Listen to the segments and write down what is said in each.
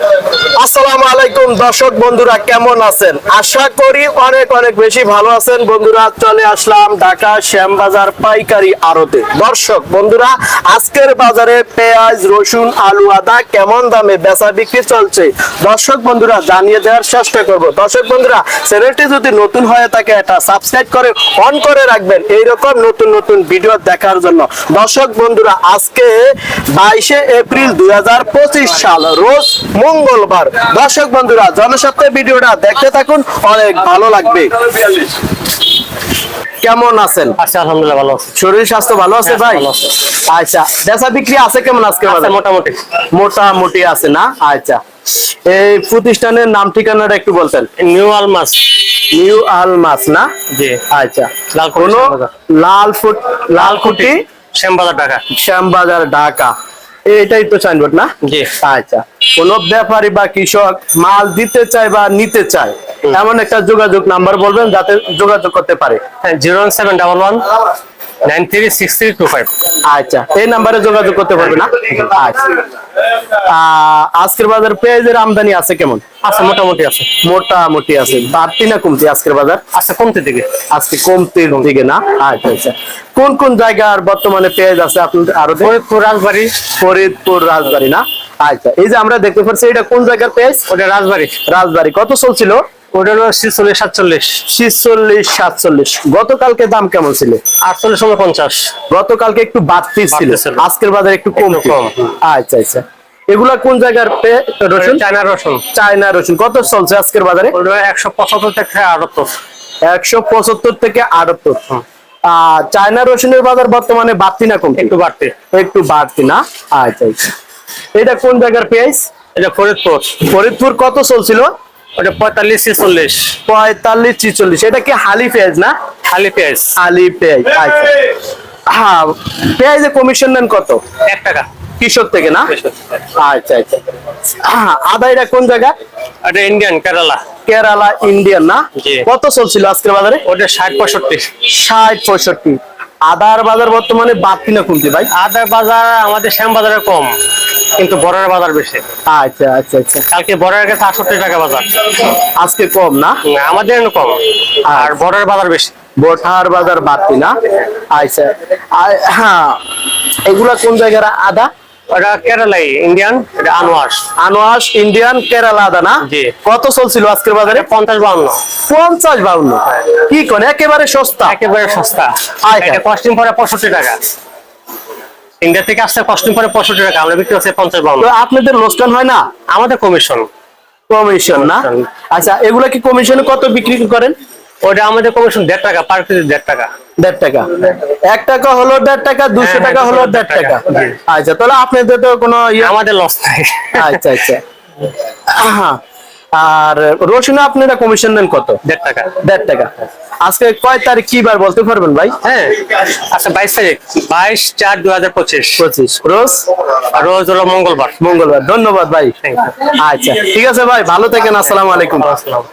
Yeah. আসসালামু আলাইকুম। দর্শক বন্ধুরা, কেমন আছেন? আশা করি অনেক অনেক বেশি ভালো আছেন। বন্ধুরা, চলে আসলাম ঢাকা শ্যামবাজার পাইকারি আড়তে। দর্শক বন্ধুরা, আজকের বাজারে পেঁয়াজ, রসুন, আলু, আদা কেমন দামে বেচা বিক্রি চলছে? দর্শক বন্ধুরা, জানিয়ে দেওয়ার চেষ্টা করব। দর্শক বন্ধুরা, চ্যানেলটি যদি নতুন হয়ে থাকে, এটা সাবস্ক্রাইব করে অন করে রাখবেন। এইরকম নতুন নতুন ভিডিও দেখার জন্য। দর্শক বন্ধুরা, আজকে বাইশে এপ্রিল দুই হাজার পঁচিশ সাল, রোজ মঙ্গলবার। দর্শক বন্ধুরা জনস্বার্থে ভিডিওটা দেখতে থাকুন অনেক ভালো লাগবে। কেমন আছেন? আচ্ছা আলহামদুলিল্লাহ ভালো আছে। শরীর স্বাস্থ্য ভালো আছে হ্যাঁ, ভাই? আচ্ছা বেচা বিক্রি আছে কেমন আজকে মোটামুটি। মোটামুটি আছে না? আচ্ছা। এই প্রতিষ্ঠানের নাম ঠিকানাটা একটু বলতেন। নিউ আলমাস। নিউ আলমাস না? জি। আচ্ছা। লাল কোনো লাল ফুট লাল খুঁটি শ্যামবাজার ঢাকা। শ্যামবাজার ঢাকা। এটাই তো সাইনবোর্ড না? জি। আচ্ছা। কোন ব্যাপারী বা কৃষক মাল দিতে চায় বা নিতে চায় এমন একটা যোগাযোগ নাম্বার বলবেন যাতে যোগাযোগ করতে পারে। হ্যাঁ zero one seven double one nine three six three two five. আচ্ছা এই নাম্বারে যোগাযোগ করতে পারবে না? আচ্ছা। আজকের বাজার পেঁয়াজের আমদানি আছে কেমন? আচ্ছা মোটামুটি আছে। মোটামুটি আছে। বাড়তি না কমতি আজকের বাজার? আচ্ছা কমতে দিকে। আজকে কমতির দিকে না? আচ্ছা আচ্ছা। কোন কোন জায়গার বর্তমানে পেঁয়াজ আছে আপনাদের আরও ফরিদপুর রাজবাড়ি। ফরিদপুর রাজবাড়ি না? আচ্ছা এই যে আমরা দেখতে পাচ্ছি এটা কোন জায়গার পেঁয়াজ? ওটা রাজবাড়ি। রাজবাড়ি। কত চলছিল? ওটা হলো ছিচল্লিশ সাতচল্লিশ। ছিচল্লিশ সাতচল্লিশ। গতকালকে দাম কেমন ছিল? আটচল্লিশ সময় পঞ্চাশ। গতকালকে একটু বাড়তি ছিল। আজকের বাজারে একটু কম কম, আচ্ছা আচ্ছা। এগুলা কোন জায়গার রসুন? চায়না রসুন। চায়না রসুন। কত চলছে আজকের বাজারে? একশো পঁচাত্তর থেকে আটাত্তর। একশো পঁচাত্তর থেকে আটাত্তর। আহ, চায়না রসুনের বাজার বর্তমানে বাড়তি না কম একটু বাড়তে। একটু বাড়তি না? আচ্ছা আচ্ছা। এটা কোন জায়গার পেঁয়াজ? এটা ফরিদপুর। ফরিদপুর কত চলছিল? ওটা পঁয়তাল্লিশ ছেচল্লিশ। পঁয়তাল্লিশ ছিচল্লিশ। এটা কি হালি পেঁয়াজ না? খালি পেঁয়াজ। আলি পেঁয়াজ আচ্ছা। হ্যাঁ পেঁয়াজের কমিশন নেন কত? এক টাকা। কৃষক থেকে না? আচ্ছা আচ্ছা। হ্যাঁ আদা এটা কোন জায়গা? এটা ইন্ডিয়ান কেরালা কেরালা ইন্ডিয়ান না? কত চলছিল আজকের বাজারে? ওটা ষাট পঁয়ষট্টি। ষাট পঁয়ষট্টি। আদার বাজার বর্তমানে বাড়তি না কমতি ভাই? আদার বাজার আমাদের শ্যাম বাজারে কম। কিন্তু বড়ের বাজার বেশি। আচ্ছা আচ্ছা আচ্ছা। কালকে বড়ের কাছে আটষট্টি টাকা বাজার। আজকে কম না? আমাদের কম। আর বড়ের বাজার বেশি। বোঠার বাজার বাড়তি না? আচ্ছা। হ্যাঁ এগুলা কোন জায়গার আদা? ওটা কেরালাই ইন্ডিয়ান এটা আনোয়ার। আনোয়াস ইন্ডিয়ান কেরালা আদা না? কত চলছিল আজকের বাজারে? পঞ্চাশ বাউন্ন। পঞ্চাশ বাউন্ন। কি কোন? একেবারে সস্তা। একেবারে সস্তা। আচ্ছা। কস্টিং পরে পঁয়ষট্টি টাকা। ইন্ডিয়া থেকে আসছে কস্টিং পরে পঁয়ষট্টি টাকা আমরা বিক্রি হচ্ছে পঞ্চাশ বাউন্ন। তো আপনাদের লোকসান হয় না? আমাদের কমিশন কমিশন না? আচ্ছা এগুলা কি কমিশনে কত বিক্রি করেন? ওটা আমাদের কমিশন দেড় টাকা পার কেজি দেড় টাকা। দেড় টাকা। এক টাকা হলো দেড় টাকা দুশো টাকা হলো দেড় টাকা। আচ্ছা তাহলে আপনাদের তো কোনো ইয়ে আমাদের লস নাই। আচ্ছা আচ্ছা। আর রসুনে আপনারা কমিশন দেন কত? দেড় টাকা। দেড় টাকা। আজকে কয় তারিখ কি বার বলতে পারবেন ভাই? হ্যাঁ আচ্ছা বাইশ তারিখ বাইশ চার দু হাজার পঁচিশ। পঁচিশ। রোজ? রোজ হলো মঙ্গলবার। মঙ্গলবার। ধন্যবাদ ভাই। আচ্ছা ঠিক আছে ভাই ভালো থাকেন আসসালামু আলাইকুম। আসসালাম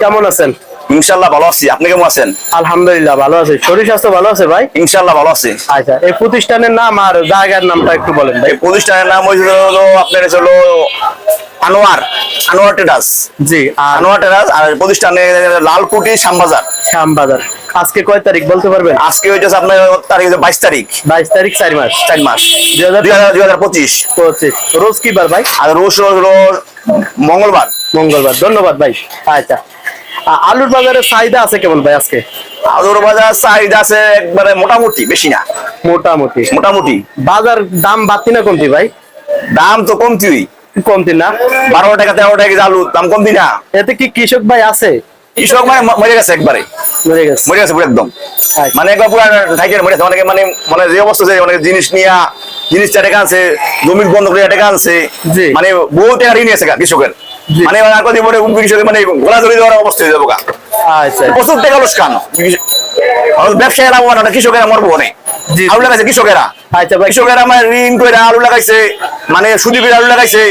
কেমন আছেন? ইনশাল্লাহ ভালো আছি। আপনি কেমন আছেন? আলহামদুলিল্লাহ ভালো আছে। শরীর স্বাস্থ্য ভালো আছে ভাই? ইনশাল্লাহ ভালো আছি। আচ্ছা এই প্রতিষ্ঠানের নাম আর জায়গার নামটা একটু বলেন ভাই। এই প্রতিষ্ঠানের নাম হলো আপনার হলো আনোয়ার আনোয়ার টেরাস জি আর আনোয়ার টেরাস আর প্রতিষ্ঠানের লালকুটি শ্যামবাজার। শ্যামবাজার। আজকে কয় তারিখ বলতে পারবেন? আজকে হইতেছে আপনার তারিখ বাইশ তারিখ। বাইশ তারিখ চার মাস। চার মাস। দুই হাজার পঁচিশ। পঁচিশ। রোজ কি বার ভাই? আর রোজ রোজ রোজ মঙ্গলবার। মঙ্গলবার। ধন্যবাদ ভাই। আচ্ছা। আলুর বাজারে চাহিদা আছে কেমন ভাই আজকে? আদর বাজার চাহিদা আছে একবারে মোটামুটি বেশি না। মোটামুটি। মোটামুটি। বাজার দাম বাড়তি না কমতি ভাই? দাম তো কমতি কমতি না? বারো টাকা তেরো টাকা আলু দাম কমতি না। এতে কি কৃষক ভাই আছে? কৃষক মানে মরে গেছে একবারে। মরে গেছে। মরে গেছে পুরো একদম। আচ্ছা। মানে একবার পুরো ঠাইকের মরে গেছে। অনেকে মানে মানে যে অবস্থা আছে অনেকে জিনিস নিয়া জিনিস টাকা আনছে জমি বন্ধ করে টাকা আনছে। মানে বহু টাকা ঋণ আছে কৃষকের। মানে আর কদিন পরে মানে গোলা চলে দেওয়ার অবস্থা হয়ে যাব আচ্ছা প্রচুর টাকা লোসকান ব্যবসায়ীরা না কৃষকেরা মরবো অনেক। আলু লাগাইছে কৃষকেরা। আচ্ছা কৃষকেরা মানে ঋণ করে আলু লাগাইছে মানে সুদীপের আলু লাগাইছে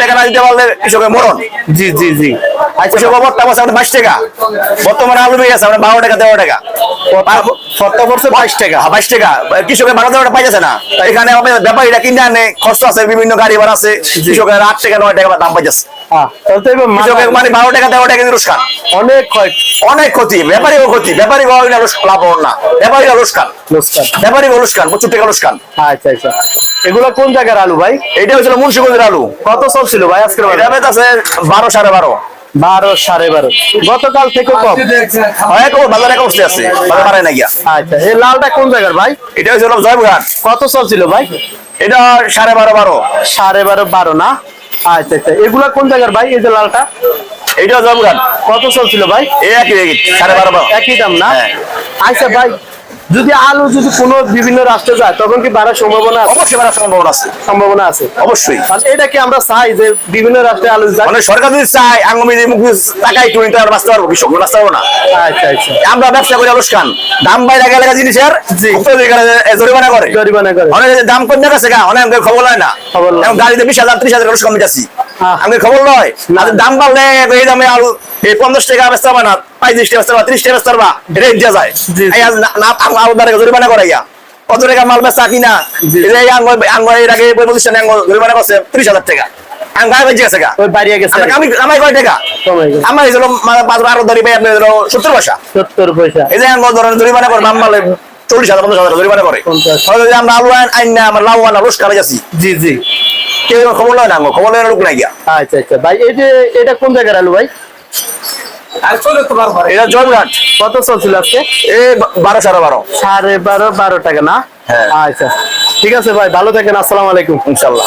টাকা না দিতে পারলে কৃষকের মরণ। জি জি জি। আচ্ছা। বর্তমান আছে আমাদের বাইশ টাকা। বর্তমানে আলু পেয়ে আছে আমরা বারো টাকা তেরো টাকা। কত পড়ছে বাইশ টাকা। বাইশ টাকা। কৃষকের বারো টাকা পাইছে না। এখানে আমাদের ব্যাপারীরা কিনে আনে খরচ আছে বিভিন্ন গাড়ি ভাড়া আছে। কৃষকের আট টাকা নয় টাকা দাম মানে বারো টাকা তেরো টাকা অনেক অনেক ক্ষতি। ব্যাপারীও ক্ষতি। ব্যাপারী লাভ না ব্যাপারী লোসকান ব্যাপারী লোসকান প্রচুর টাকা লোসকান আচ্ছা আচ্ছা। এগুলো কোন জায়গার আলু ভাই? এটা হচ্ছিল মুন্সিগঞ্জের আলু। কত চলছিল ভাই এটা আছে বারো সাড়ে বারো। বারো সাড়ে বারো। গতকাল থেকে কম। কম বাজারে কমতে আছে বাজার বাড়ায় না গিয়া। আচ্ছা এই লালটা কোন জায়গার ভাই? এটা হচ্ছিল জয়পুরহাট। কত চলছিল ভাই? এটা সাড়ে বারো বারো। সাড়ে বারো বারো না? আচ্ছা আচ্ছা এগুলা কোন জায়গার ভাই এই যে লালটা? এটা জয়পুরহাট। কত চলছিল ভাই? এই একই একই সাড়ে বারো বারো। একই দাম না? হ্যাঁ। আচ্ছা ভাই যদি আলু যদি কোনো বিভিন্ন রাষ্ট্রে যায় তখন কি বাড়ার সম্ভাবনা আছে? অবশ্যই বাড়ার সম্ভাবনা আছে। সম্ভাবনা আছে? অবশ্যই। এটা কি আমরা চাই যে বিভিন্ন রাষ্ট্রে আলু যায়? মানে সরকার যদি চায় আঙ্গমি টাকা একটু নিতে আর বাঁচতে পারব কৃষক বাঁচতে পারব না। আচ্ছা আচ্ছা। আমরা ব্যবসা করি অনুষ্ঠান দাম বাইরে গেলে জিনিসের জরিমানা করে। জরিমানা করে। অনেক দাম কমে গেছে গা অনেক খবর লয় না। খবর গাড়িতে বিশ হাজার ত্রিশ হাজার করে কমে যাচ্ছি হ্যাঁ। আমাদের খবর লয়? না। আর দাম বাড়লে এই দামে আলু এই পঞ্চাশ টাকা বেচতে পারবা না পঁয়ত্রিশ টাকা বেচতে পারবা ত্রিশ টাকা বেচতে পারবা রেট দেওয়া যায়। না- দ্বারা জরিমানা করে ইয়া কত টাকা মাল বেচা কিনা? এর আগে প্রতিষ্ঠানে জরিমানা করছে ত্রিশ হাজার টাকা। গায়ে আমরা- আমার আমার সত্তর পয়সা। সত্তর পয়সা। এই যে জরিমানা করে দাম মালে চল্লিশ হাজার পঞ্চাশ হাজার জরিমানা করে। যদি আমরা আলু আইন আইন না আমরা লাভ আনা রোজ কালে যাচ্ছি জি জি। কেউ খবর লয় না খবর লয় লোক নাই গিয়া। আচ্ছা আচ্ছা। ভাই এই যে এটা কোন জায়গার আলু ভাই? এটা জয়পুরহাট। কত চলছিল আজকে? বারো সাড়ে বারো। সাড়ে বারো বারো টাকা না? হ্যাঁ। আচ্ছা। ঠিক আছে ভাই ভালো থাকেন আসসালামু আলাইকুম। ইনশাল্লাহ।